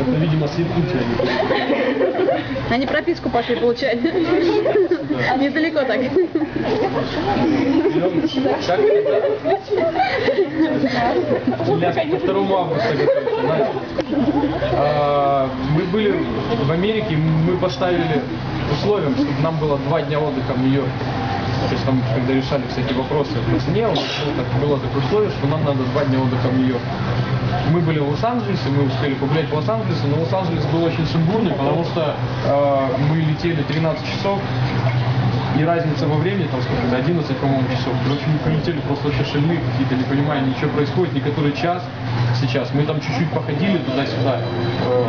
Это, видимо, с Якутии они приехали. Они прописку пошли получать. Недалеко так. Для по 2 августа готовится. А, Мы были в Америке, мы поставили условием, чтобы нам было два дня отдыха в Нью-Йорке. То есть там, когда решали всякие вопросы по цене, у нас было такое условие, что нам надо два дня отдыха в Нью-Йорке. Мы были в Лос-Анджелесе, мы успели погулять по Лос-Анджелесу, но Лос-Анджелес был очень сумбурный, потому что э, мы летели 13 часов, и разница во времени, там сколько, до 11, по-моему, часов. Короче, мы прилетели просто вообще шальные какие-то, не понимая, ничего происходит, ни который час сейчас. Мы там чуть-чуть походили туда-сюда. Э,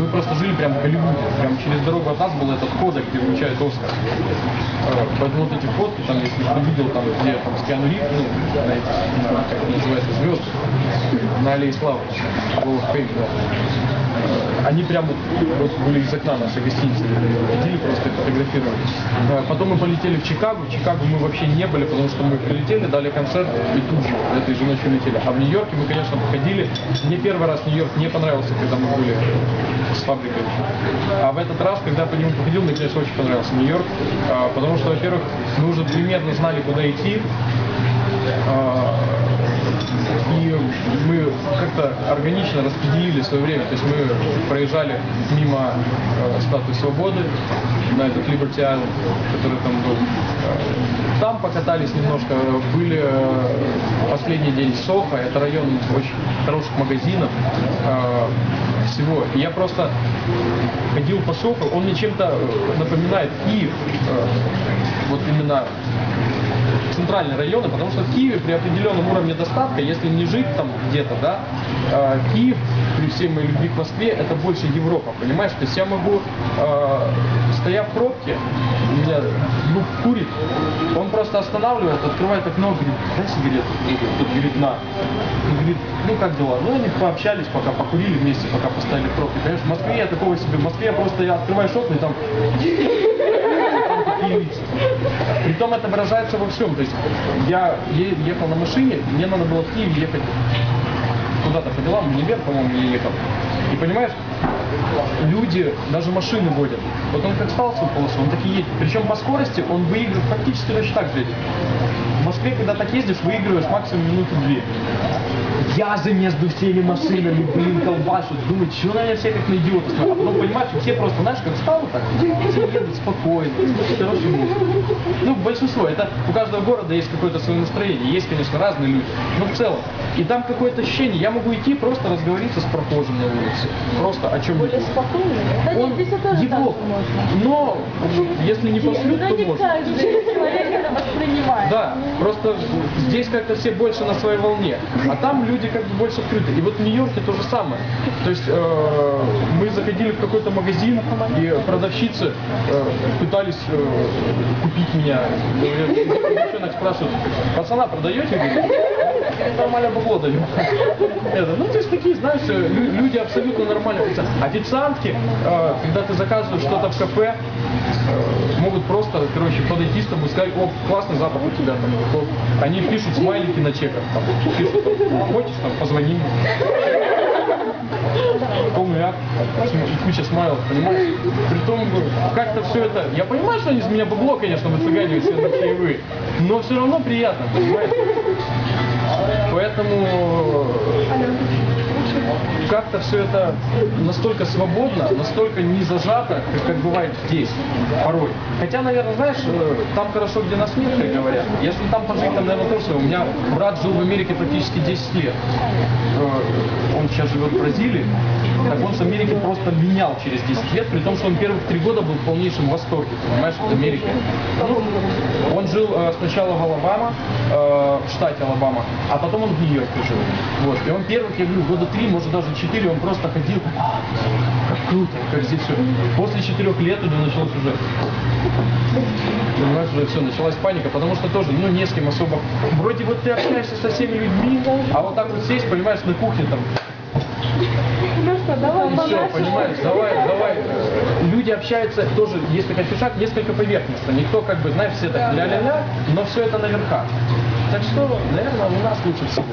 Мы просто жили прям в Голливуде. Прям через дорогу от нас был этот кодек, где вручают Оскар. Э, Поэтому вот эти фотки, там, если кто видел, там, где там с Киану Ривз, ну, на этих, на, как называется, звезд, на Аллее Славы, Fame, да. Э, Они прям вот, были из окна нашей гостиницы, ходили просто фотографировали. Потом мы полетели в Чикаго. В Чикаго мы вообще не были, потому что мы прилетели, дали концерт и тут же этой же ночью летели. А в Нью-Йорке мы, конечно, походили. Мне первый раз Нью-Йорк не понравился, когда мы были с фабрикой. А в этот раз, когда по нему походил, мне, конечно, очень понравился Нью-Йорк. А, Потому что, во-первых, мы уже примерно знали, куда идти. И мы как-то органично распределили свое время. То есть мы проезжали мимо э, статуи свободы на этот Liberty Island, который там был. Э, Там покатались немножко, были э, последний день Сохо, это район очень хороших магазинов, э, всего. Я просто ходил по Сохо, он мне чем-то напоминает Киев, вот именно центральные районы, потому что в Киеве при определенном уровне достатка, если не жить там где-то, да, э, Киев, при всей моей любви к Москве, это больше Европа, понимаешь? То есть я могу, э, стоя в пробке, у меня друг курит, он просто останавливает, открывает окно, говорит, дай сигарету. Тут говорит, на. Он говорит, ну как дела? Ну они пообщались, пока покурили вместе, пока поставили пробки. Конечно, в Москве я такого себе, в Москве я просто я открываешь окна и там лица. Притом это выражается во всем. То есть я ехал на машине, мне надо было в Киев ехать куда-то по делам, в универ, по-моему, я ехал. И понимаешь, люди даже машины водят. Вот он как стал свою полосу, он так и едет. Причем по скорости он выигрывает практически точно так же. едет. Москве, когда так ездишь, выигрываешь максимум минуты две. Язы между всеми машинами, блин, колбасят, думают, что на меня все как на идиота смотрят. А потом понимаешь, что все просто, знаешь, как встал так, все едут спокойно, хорошую музыку. Ну, большинство, это у каждого города есть какое-то свое настроение, есть, конечно, разные люди, но в целом. И там какое-то ощущение, я могу идти просто разговориться с прохожим на улице, просто о чем-нибудь. Более спокойно. Да Он нет, здесь тоже его, но если не послют, Да то можно. Воспринимает. Да, просто здесь как-то все больше на своей волне, а там люди как бы больше открыты. И вот в Нью-Йорке то же самое. То есть э, мы заходили в какой-то магазин, и продавщицы э, пытались э, купить меня. Говорят, Девчонок спрашивают, пацана продаете? Я говорю, «Я нормально бабло даю. Это, ну, то есть такие, знаешь, э, лю- люди абсолютно нормально. Официантки, э, когда ты заказываешь что-то в кафе, э, могут просто, короче, подойти с тобой и сказать, о, классный запах у тебя там. Они пишут смайлики на чеках, там, пишут, там, хочешь, там, позвони. Помню я, куча смайлов, понимаешь? Притом, как-то все это, я понимаю, что они из меня бабло, конечно, выцыганивают все на чаевые, но все равно приятно, понимаешь? Поэтому как-то все это настолько свободно, настолько не зажато, как, как бывает здесь, порой. Хотя, наверное, знаешь, э, там хорошо, где нас нет, как говорят. Если там пожить, там, наверное, тоже. У меня брат жил в Америке практически 10 лет. Э, Он сейчас живет в Бразилии. Так он с Америки просто менял через 10 лет, при том, что он первых три года был в полнейшем восторге, понимаешь, от Америки. Ну, он жил э, сначала в Алабама, э, в штате Алабама, а потом он в Нью-Йорке жил. Вот. И он первых, я говорю, года три, может даже четыре, он просто ходил, «А, как круто, как здесь все. После четырех лет у него началось уже Понимаешь, уже все, началась паника, потому что тоже, ну, не с кем особо. Вроде вот ты общаешься со всеми людьми, а вот так вот сесть, понимаешь, на кухне там, Ну что, давай и все, понимаешь, давай, давай. Люди общаются тоже, если такой фишак, несколько поверхностно. Никто как бы, знаешь, все так ля-ля-ля, но все это наверхах. Так что, наверное, у нас лучше всего.